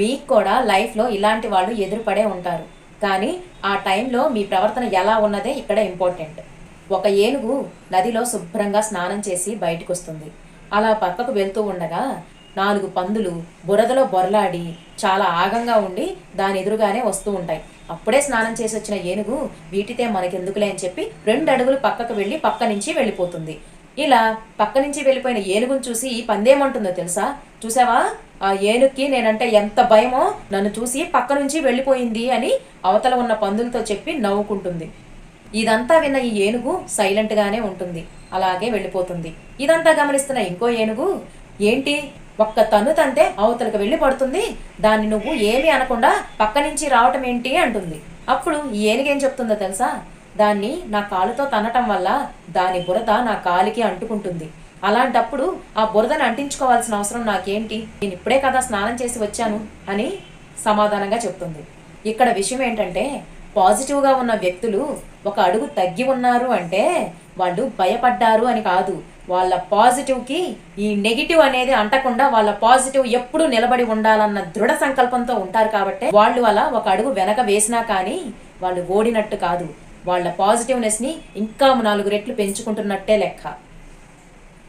మీకు కూడా లైఫ్లో ఇలాంటి వాళ్ళు ఎదురుపడే ఉంటారు. కానీ ఆ టైంలో మీ ప్రవర్తన ఎలా ఉన్నదే ఇక్కడ ఇంపార్టెంట్. ఒక ఏనుగు నదిలో శుభ్రంగా స్నానం చేసి బయటకు వస్తుంది అలా పక్కకు వెళ్తూ ఉండగా నాలుగు పందులు బురదలో బొరలాడి చాలా ఆగంగా ఉండి దాని ఎదురుగానే వస్తూ ఉంటాయి. అప్పుడే స్నానం చేసి వచ్చిన ఏనుగు వీటితే మనకెందుకులే అని చెప్పి రెండు అడుగులు పక్కకు వెళ్ళి పక్క నుంచి వెళ్ళిపోతుంది. ఇలా పక్క నుంచి వెళ్ళిపోయిన ఏనుగును చూసి ఈ పందేమంటుందో తెలుసా? చూసావా? ఆ ఏనుగుకి నేనంటే ఎంత భయమో నన్ను చూసి పక్క నుంచి వెళ్ళిపోయింది అని అవతల ఉన్న పందులతో చెప్పి నవ్వుకుంటుంది. ఇదంతా విన్న ఈ ఏనుగు సైలెంట్గానే ఉంటుంది. అలాగే వెళ్ళిపోతుంది. ఇదంతా గమనిస్తున్న ఇంకో ఏనుగు ఏంటి? ఒక్క తను తంతే అవతలకు వెళ్ళి పడుతుంది? దాన్ని నువ్వు ఏమీ అనకుండా పక్క నుంచి రావటం ఏంటి? అంటుంది. అప్పుడు ఈ ఏనుగు ఏం చెప్తుందో తెలుసా? దాన్ని నా కాలుతో తనటం వల్ల దాని బురద నా కాలికి అంటుకుంటుంది. అలాంటప్పుడు ఆ బురదను అంటించుకోవాల్సిన అవసరం నాకేంటి? నేను ఇప్పుడే కదా స్నానం చేసి వచ్చాను అని సమాధానంగా చెప్తుంది. ఇక్కడ విషయం ఏంటంటే పాజిటివ్గా ఉన్న వ్యక్తులు ఒక అడుగు తగ్గి ఉన్నారు అంటే వాళ్ళు భయపడ్డారు అని కాదు. వాళ్ళ పాజిటివ్కి ఈ నెగిటివ్ అనేది అంటకుండా వాళ్ళ పాజిటివ్ ఎప్పుడు నిలబడి ఉండాలన్న దృఢ సంకల్పంతో ఉంటారు కాబట్టి వాళ్ళు అలా ఒక అడుగు వెనక వేసినా కానీ వాళ్ళు ఓడినట్టు కాదు. వాళ్ళ పాజిటివ్నెస్ని ఇంకా నాలుగు రెట్లు పెంచుకుంటున్నట్టే లెక్క.